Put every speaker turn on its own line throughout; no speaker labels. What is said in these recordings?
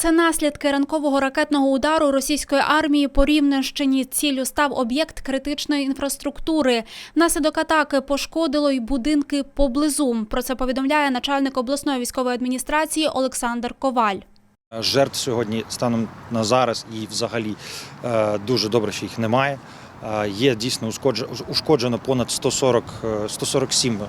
Це наслідки ранкового ракетного удару російської армії по Рівненщині. Цілю став об'єкт критичної інфраструктури. Внаслідок атаки пошкодило й будинки поблизу. Про це повідомляє начальник обласної військової адміністрації Олександр Коваль.
Жертв сьогодні станом на зараз і взагалі е, дуже добре, що їх немає. Е, Є дійсно ушкодж- ушкоджено понад 140, е, 147 е,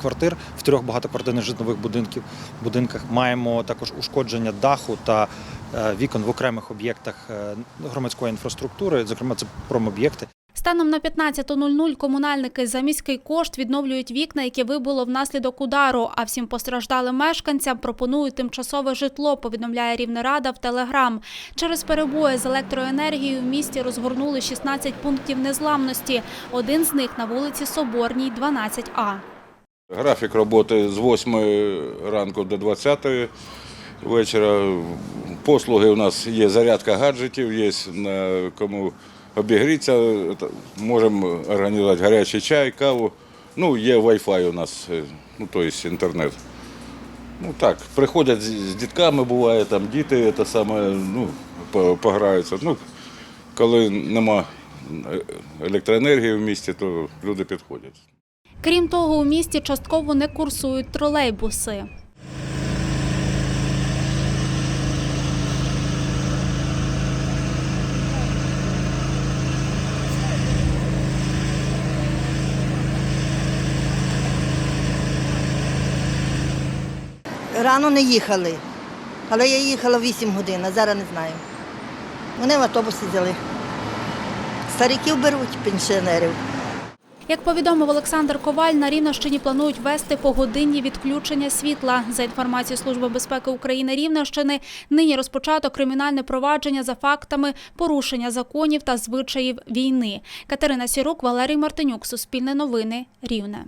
квартир в трьох багатоквартирних житлових будинків, будинках. Маємо також ушкодження даху та е, вікон в окремих об'єктах е, громадської інфраструктури, зокрема це промоб'єкти.
Станом на 15.00 комунальники за міський кошт відновлюють вікна, які вибуло внаслідок удару. А всім постраждалим мешканцям пропонують тимчасове житло. Повідомляє Рівнерада в Телеграм. Через перебої з електроенергією в місті розгорнули 16 пунктів незламності. Один з них на вулиці Соборній, 12А.
Графік роботи з 8 ранку до 20 вечора. Послуги у нас є зарядка гаджетів, є на кому обігрітися, та- можемо організувати гарячий чай, каву. Ну, є Wi-Fi у нас, е, ну, тобто інтернет. Ну так, приходять з дітками, буває, там діти те саме, ну, пограються. Ну, коли нема е, електроенергії в місті, то люди підходять.
Крім того, у місті частково не курсують тролейбуси.
Рано не їхали, але я їхала 8 годин, а зараз не знаю. Вони в автобусі взяли. Стариків беруть, пенсіонерів.
Як повідомив Олександр Коваль, на Рівненщині планують вести погодинні відключення світла. За інформацією Служби безпеки України Рівненщини, нині розпочато кримінальне провадження за фактами порушення законів та звичаїв війни. Катерина Сірук, Валерій Мартинюк, Суспільне новини, Рівне.